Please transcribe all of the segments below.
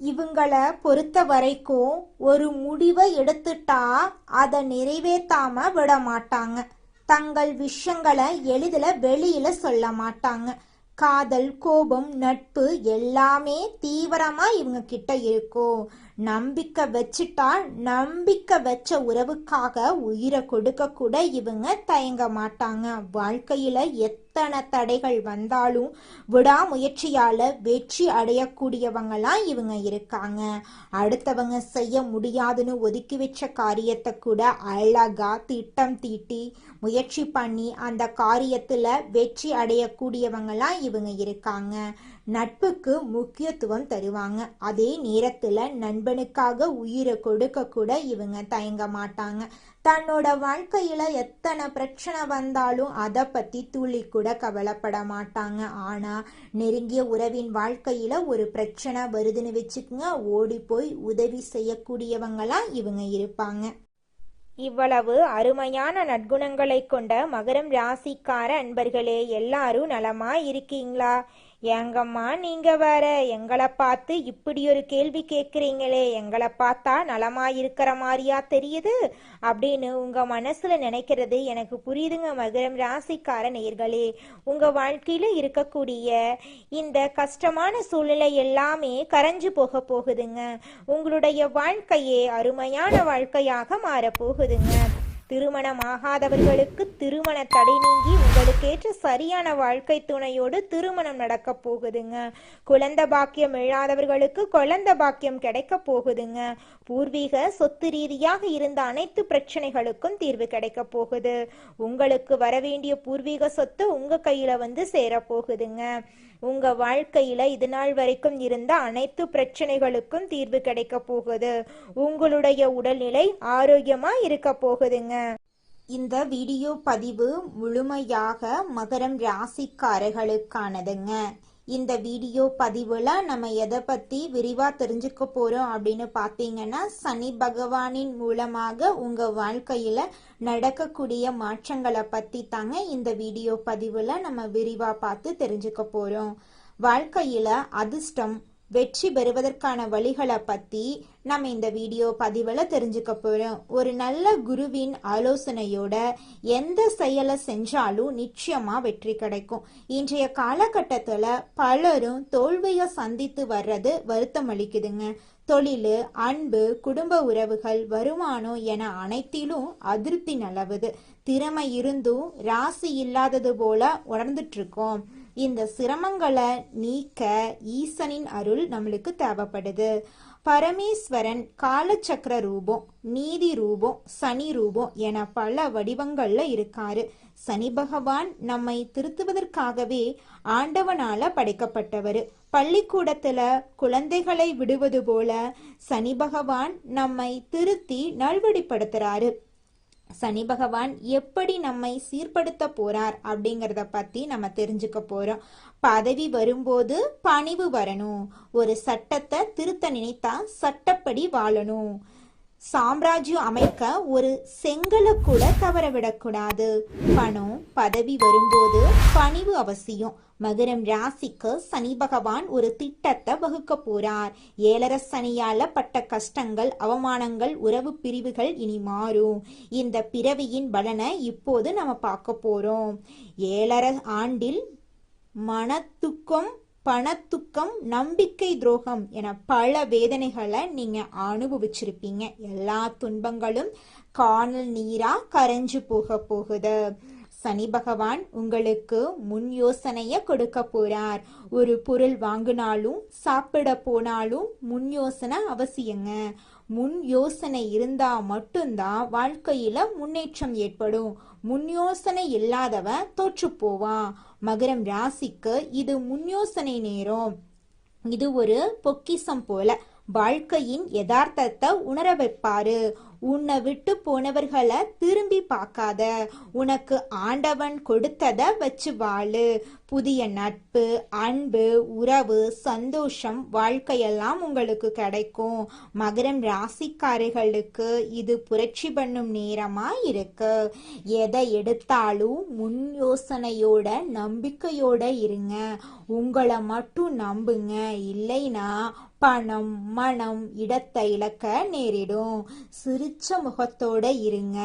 இவங்களை பொறுத்த வரைக்கும் ஒரு முடிவை எடுத்துட்டா அதை நிறைவேற்றாம விட மாட்டாங்க தங்கள் விஷயங்களை எளிதில் வெளியில சொல்ல மாட்டாங்க. காதல் கோபம் நட்பு எல்லாமே தீவிரமா இவங்க கிட்ட இருக்கும். நம்பிக்கை வச்சுட்டா நம்பிக்கை வச்ச உறவுக்காக உயிரை கொடுக்க கூட இவங்க தயங்க மாட்டாங்க. வாழ்க்கையில எத்தனை தடைகள் வந்தாலும் விடாமுயற்சியால வெற்றி அடையக்கூடியவங்களாம் இவங்க இருக்காங்க. அடுத்தவங்க செய்ய முடியாதுன்னு ஒதுக்கி வச்ச காரியத்தை கூட அழகா திட்டம் தீட்டி முயற்சி பண்ணி அந்த காரியத்துல வெற்றி அடையக்கூடியவங்களாம் இவங்க இருக்காங்க. நட்புக்கு முக்கியத்துவம் தருவாங்க. அதே நேரத்துல நண்பனுக்காக உயிரை கொடுக்க கூட இவங்க தயங்க மாட்டாங்க. தன்னோட வாழ்க்கையில எத்தனை பிரச்சனை வந்தாலும் அதை பத்தி துளி கூட கவலைப்பட மாட்டாங்க. ஆனா நெருங்கிய உறவின் வாழ்க்கையில ஒரு பிரச்சனை வருதுன்னு வச்சுக்கோங்க. ஓடி போய் உதவி செய்யக்கூடியவங்களாம் இவங்க இருப்பாங்க. இவ்வளவு அருமையான நற்குணங்களை கொண்ட மகரம் ராசிக்கார அன்பர்களே எல்லாரும் நலமா இருக்கீங்களா? ஏங்கம்மா நீங்க வேற? எங்களை பார்த்து இப்படி ஒரு கேள்வி கேட்குறீங்களே. எங்களை பார்த்தா நலமா இருக்கிற மாதிரியா தெரியுது? அப்படின்னு உங்க மனசுல நினைக்கிறது எனக்கு புரியுதுங்க மகரம் ராசிக்கார நேர்களே. உங்க வாழ்க்கையில இருக்கக்கூடிய இந்த கஷ்டமான சூழ்நிலை எல்லாமே கரைஞ்சு போக போகுதுங்க. உங்களுடைய வாழ்க்கையே அருமையான வாழ்க்கையாக மாறப் போகுதுங்க. திருமணமாகாதவர்களுக்கு திருமண தடை நீங்கி உங்களுக்கேற்ற சரியான வாழ்க்கை துணையோடு திருமணம் நடக்க போகுதுங்க. குழந்தை பாக்கியம் இல்லாதவர்களுக்கு குழந்த பாக்கியம் கிடைக்க போகுதுங்க. பூர்வீக சொத்து ரீதியாக இருந்த அனைத்து பிரச்சனைகளுக்கும் தீர்வு கிடைக்க போகுது. உங்களுக்கு வரவேண்டிய பூர்வீக சொத்து உங்க கையில வந்து சேரப்போகுதுங்க. உங்க வாழ்க்கையில இது நாள் வரைக்கும் இருந்த அனைத்து பிரச்சனைகளுக்கும் தீர்வு கிடைக்க போகுது. உங்களுடைய உடல்நிலை ஆரோக்கியமா இருக்க போகுதுங்க. இந்த வீடியோ பதிவு முழுமையாக மகரம் ராசிக்காரர்களுக்கானதுங்க. இந்த வீடியோ பதிவில் நம்ம எதை பற்றி விரிவாக தெரிஞ்சுக்க போகிறோம் அப்படின்னு பார்த்தீங்கன்னா சனி பகவானின் மூலமாக உங்கள் வாழ்க்கையில் நடக்கக்கூடிய மாற்றங்களை பற்றி தாங்க இந்த வீடியோ பதிவில் நம்ம விரிவாக பார்த்து தெரிஞ்சுக்க போகிறோம் வாழ்க்கையில் அதிர்ஷ்டம் வெற்றி பெறுவதற்கான வழிகளை பற்றி நம்ம இந்த வீடியோ பதிவில் தெரிஞ்சுக்க போகிறோம் ஒரு நல்ல குருவின் ஆலோசனையோட எந்த செயலை செஞ்சாலும் நிச்சயமாக வெற்றி கிடைக்கும். இன்றைய காலகட்டத்தில் பலரும் தோல்வியை சந்தித்து வர்றது வருத்தம் அளிக்குதுங்க. தொழில் அன்பு குடும்ப உறவுகள் வருமானம் என அனைத்திலும் அதிருப்தி நிலவுது. திறமை இருந்தும் ராசி இல்லாதது போல உணர்ந்துட்டு இருக்கோம். இந்த சிரமங்களை நீக்க ஈசனின் அருள் நம்மளுக்கு தேவைப்படுது. பரமேஸ்வரன் காலச்சக்கர ரூபம் நீதி ரூபம் சனி ரூபம் என பல வடிவங்கள்ல இருக்காரு. சனி பகவான் நம்மை திருத்துவதற்காகவே ஆண்டவனால படைக்கப்பட்டவர். பள்ளிக்கூடத்துல குழந்தைகளை விடுவது போல சனி பகவான் நம்மை திருத்தி நல்வழிப்படுத்துறாரு. சனி பகவான் எப்படி நம்மை சீர்படுத்த போறார் அப்படிங்கிறத பத்தி நம்ம தெரிஞ்சுக்க போறோம். பதவி வரும்போது பணிவு வரணும். ஒரு சட்டத்தை திருத்த நினைத்தா சட்டப்படி வாழணும். சாம்ராஜ்யம் அமைக்க ஒரு செங்கலை கூட தவற விடக்கூடாது பணம் பதவி வரும்போது பணிவு அவசியம். மகரம் ராசிக்கு சனி பகவான் ஒரு திட்டத்தை வகுக்க போறார். ஏழர சனியால பட்ட கஷ்டங்கள் அவமானங்கள் உறவு பிரிவுகள் இனி மாறும். இந்த பிறவியின் பலனை இப்போது நம்ம பார்க்க போறோம். ஏழர ஆண்டில் மனத்துக்கும் பணத்துக்கம் நம்பிக்கை துரோகம் என பல வேதனைகளை நீங்க அனுபவிச்சிருப்பீங்க. எல்லா துன்பங்களும் காணல் நீரா கரைஞ்சு போக போகுது. சனி பகவான் உங்களுக்கு முன் யோசனைய கொடுக்க போறார். ஒரு பொருள் வாங்கினாலும் சாப்பிட போனாலும் முன் யோசனை அவசியங்க. முன் யோசனை இருந்தா மட்டும்தான் வாழ்க்கையில முன்னேற்றம் ஏற்படும். முன் யோசனை இல்லாதவன் தோற்று போவான். மகரம் ராசிக்கு இது முன் யோசனை நேரம். இது ஒரு பொக்கிசம் போல. வாழ்க்கையின் யதார்த்தத்தை உணர வைப்பாரு. உன்னை விட்டு போனவர்களை திரும்பி பார்க்காத. உனக்கு ஆண்டவன் கொடுத்தத வச்சு வாழு. புதிய நட்பு அன்பு உறவு சந்தோஷம் வாழ்க்கையெல்லாம் உங்களுக்கு கிடைக்கும். மகரம் ராசிக்காரர்களுக்கு இது புரட்சி பண்ணும் நேரமா இருக்கு. எதை எடுத்தாலும் முன் யோசனையோட நம்பிக்கையோட இருங்க. உங்களை மட்டும் நம்புங்க. இல்லைனா பணம் மனம் இடத்தை இழக்க நேரிடும். சிரிச்ச முகத்தோட இருங்க.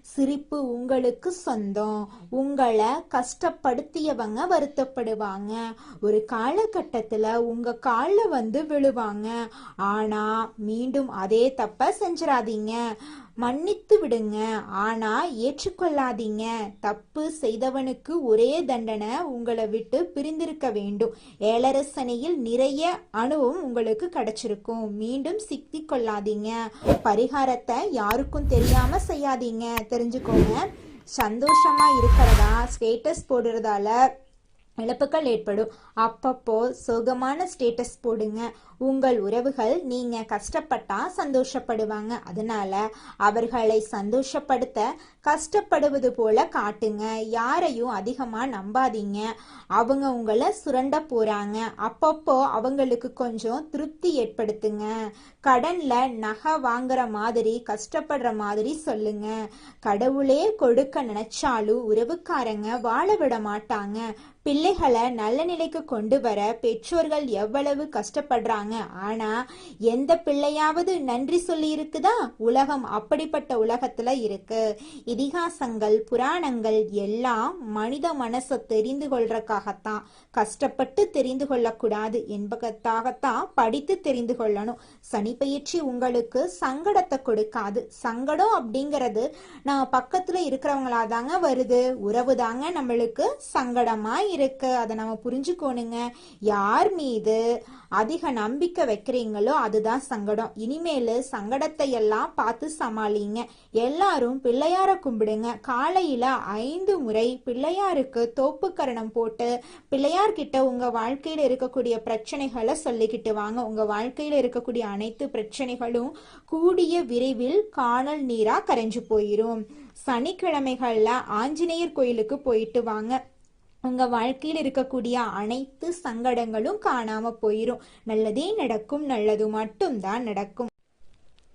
சிரிப்பு உங்களுக்கு சொந்தம். உங்களை கஷ்டப்படுத்தியவங்க வருத்தப்படுவாங்க ஒரு காலகட்டத்தில் உங்க காலில் வந்து விழுவாங்க. ஆனா மீண்டும் அதே தப்ப செஞ்சிடாதீங்க மன்னித்து விடுங்க. ஆனா ஏற்றுக்கொள்ளாதீங்க. தப்பு செய்தவனுக்கு ஒரே தண்டனை உங்களை விட்டு பிரிந்திருக்க வேண்டும். ஏழரசனையில் நிறைய அணுவும் உங்களுக்கு கிடைச்சிருக்கும். மீண்டும் சிக்கி கொள்ளாதீங்க பரிகாரத்தை யாருக்கும் தெரியாம செய்யாதீங்க. தெரிஞ்சுக்கோங்க. சந்தோஷமா இருக்கிறதா? ஸ்டேட்டஸ் போடுறதால. இழப்புகள் ஏற்படும். அப்பப்போ சோகமான ஸ்டேட்டஸ் போடுங்க. உங்கள் உறவுகள் நீங்க கஷ்டப்பட்டா சந்தோஷப்படுவாங்க. அதனால அவர்களை சந்தோஷப்படுத்த கஷ்டப்படுவது போல காட்டுங்க. யாரையும் அதிகமாக நம்பாதீங்க. அவங்க உங்களை சுரண்ட போகிறாங்க அப்பப்போ அவங்களுக்கு கொஞ்சம் திருப்தி ஏற்படுத்துங்க. கடனில் நகை வாங்குற மாதிரி கஷ்டப்படுற மாதிரி சொல்லுங்க. கடவுளே கொடுக்க நினைச்சாலும் உறவுக்காரங்க வாழ விட மாட்டாங்க. பிள்ளைகளை நல்ல நிலைக்கு கொண்டு வர பெற்றோர்கள் எவ்வளவு கஷ்டப்படுறாங்க. ஆனா எந்த பிள்ளையாவது நன்றி சொல்லி இருக்குதா உலகம் அப்படிப்பட்ட உலகத்துல இருக்கு. இதிகாசங்கள் புராணங்கள் எல்லாம் மனித மனசை தெரிந்து கொள்றக்காகத்தான் கஷ்டப்பட்டு தெரிந்து கொள்ளக்கூடாது என்பதற்காகத்தான் படித்து தெரிந்து கொள்ளணும். சனி பயிற்சி உங்களுக்கு சங்கடத்தை கொடுக்காது. சங்கடம் அப்படிங்கிறது நம்ம பக்கத்துல இருக்கிறவங்களா தாங்க வருது. உறவு தாங்க நம்மளுக்கு சங்கடமா இருக்கு. அதை நம்ம புரிஞ்சுக்கோணுங்க. யார் மீது அதிக நம்பிக்கை வைக்கிறீங்களோ அதுதான் சங்கடம். இனிமேல் சங்கடத்தை எல்லாம் பார்த்து சமாளிங்க. எல்லாரும் பிள்ளையார கும்பிடுங்க. காலையில ஐந்து முறை பிள்ளையாருக்கு தோப்புக்கரணம் போட்டு பிள்ளையார்கிட்ட உங்க வாழ்க்கையில இருக்கக்கூடிய பிரச்சனைகளை சொல்லிக்கிட்டு வாங்க. உங்க வாழ்க்கையில இருக்கக்கூடிய அனைத்து பிரச்சனைகளும் கூடிய விரைவில் காணல் நீரா கரைஞ்சு போயிரும். சனிக்கிழமைகள்ல ஆஞ்சநேயர் கோயிலுக்கு போயிட்டு வாங்க. உங்க வாழ்க்கையில் இருக்கக்கூடிய அனைத்து சங்கடங்களும் காணாம போயிரும். நல்லதே நடக்கும் நல்லது மட்டும்தான் நடக்கும்.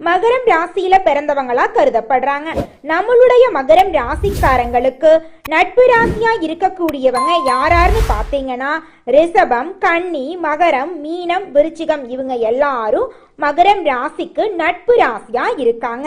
மகரம் ராசியில பிறந்தவங்களா கருதப்படுறாங்க. நம்மளுடைய மகரம் ராசிக்காரங்களுக்கு நட்பு ராசியா இருக்கக்கூடியவங்க யாராருன்னு பாத்தீங்கன்னா ரிஷபம் கன்னி மகரம் மீனம் விருச்சிகம் இவங்க எல்லாரும் மகரம் ராசிக்கு நட்பு ராசியா இருக்காங்க.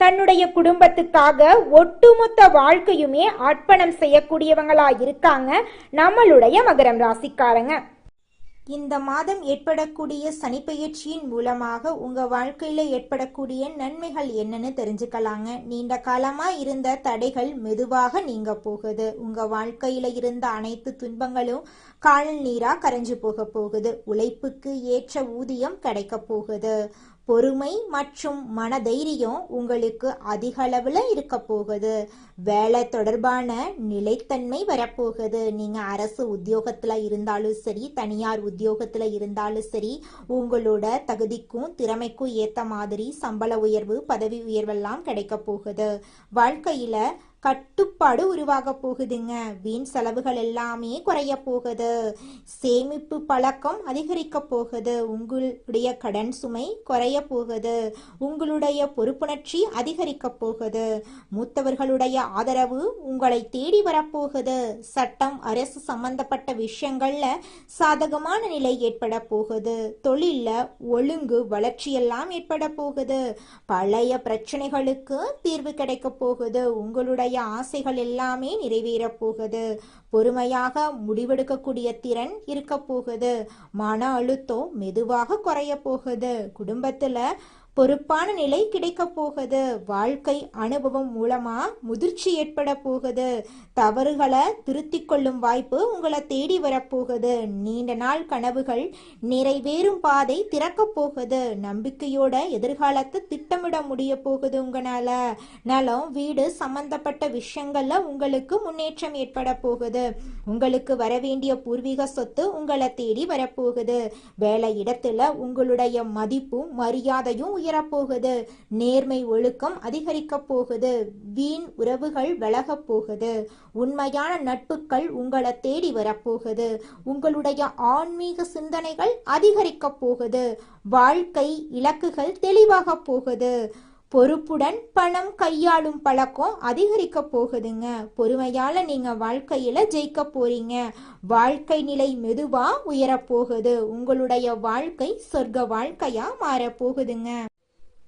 தன்னுடைய குடும்பத்துக்காக ஒட்டுமொத்த வாழ்க்கையுமே அர்ப்பணம் செய்யக்கூடியவங்களா இருக்காங்க நம்மளுடைய மகரம் ராசிக்காரங்க. இந்த மாதம் ஏற்படக்கூடிய சனிப்பெயர்ச்சியின் மூலமாக உங்க வாழ்க்கையில ஏற்படக்கூடிய நன்மைகள் என்னன்னு தெரிஞ்சுக்கலாங்க. நீண்ட காலமா இருந்த தடைகள் மெதுவாக நீங்க போகுது. உங்க வாழ்க்கையில இருந்த அனைத்து துன்பங்களும் கால் நீரா கரைஞ்சு போக போகுது. உழைப்புக்கு ஏற்ற ஊதியம் கிடைக்க போகுது. பொறுமை மற்றும் மனதைரியம் உங்களுக்கு அதிகளவில் இருக்க போகுது. வேலை தொடர்பான நிலைத்தன்மை வரப்போகுது. நீங்கள் அரசு உத்தியோகத்தில் இருந்தாலும் சரி தனியார் உத்தியோகத்தில் இருந்தாலும் சரி உங்களோட தகுதிக்கும் திறமைக்கும் ஏற்ற மாதிரி சம்பள உயர்வு பதவி உயர்வெல்லாம் கிடைக்க போகுது. வாழ்க்கையில் கட்டுப்பாடு உருவாக போகுதுங்க. வீண் செலவுகள் எல்லாமே குறைய போகுது. சேமிப்பு பழக்கம் அதிகரிக்க போகுது. உங்களுடைய கடன் சுமை குறைய போகுது. உங்களுடைய பொறுப்புணர்ச்சி அதிகரிக்க போகுது. மூத்தவர்களுடைய ஆதரவு உங்களை தேடி வரப்போகுது சட்டம் அரசு சம்பந்தப்பட்ட விஷயங்கள்ல சாதகமான நிலை ஏற்பட போகுது. தொழில்ல ஒழுங்கு வளர்ச்சியெல்லாம் ஏற்பட போகுது. பழைய பிரச்சனைகளுக்கு தீர்வு கிடைக்க போகுது. உங்களுடைய உங்களுடைய ஆசைகள் எல்லாமே நிறைவேறப் போகுது. பொறுமையாக முடிவெடுக்கக்கூடிய திறன் இருக்க போகுது. மன அழுத்தம் மெதுவாக குறைய போகுது. குடும்பத்துல பொறுப்பான நிலை கிடைக்க போகுது. வாழ்க்கை அனுபவம் மூலமா முதிர்ச்சி ஏற்பட போகுது. தவறுகளை திருத்தி கொள்ளும் வாய்ப்பு உங்களை தேடி வரப்போகுது நீண்ட நாள் கனவுகள் நிறைவேறும் பாதை திறக்க போகுது. நம்பிக்கையோட எதிர்காலத்தை திட்டமிட முடிய போகுது உங்களால. நலம் வீடு சம்பந்தப்பட்ட விஷயங்கள்ல உங்களுக்கு முன்னேற்றம் ஏற்பட போகுது. உங்களுக்கு வர வேண்டிய பூர்வீக சொத்து உங்களை தேடி வரப்போகுது வேலை இடத்துல உங்களுடைய மதிப்பும் மரியாதையும் உயரப்போகுது. நேர்மை ஒழுக்கம் அதிகரிக்கப் போகுது. வீண் உறவுகள் விலகப் போகுது. உண்மையான நட்புகள் உங்களை தேடி வரப்போகுது உங்களுடைய ஆன்மீக சிந்தனைகள் அதிகரிக்கப் போகுது. வாழ்க்கை இலக்குகள் தெளிவாக போகுது. பொறுப்புடன் பணம் கையாளும் பழக்கம் அதிகரிக்க போகுதுங்க. பொறுமையால நீங்க வாழ்க்கையில ஜெயிக்க போறீங்க. வாழ்க்கை நிலை மெதுவா உயரப் போகுது. உங்களுடைய வாழ்க்கை சொர்க்க வாழ்க்கையா மாறப்போகுதுங்க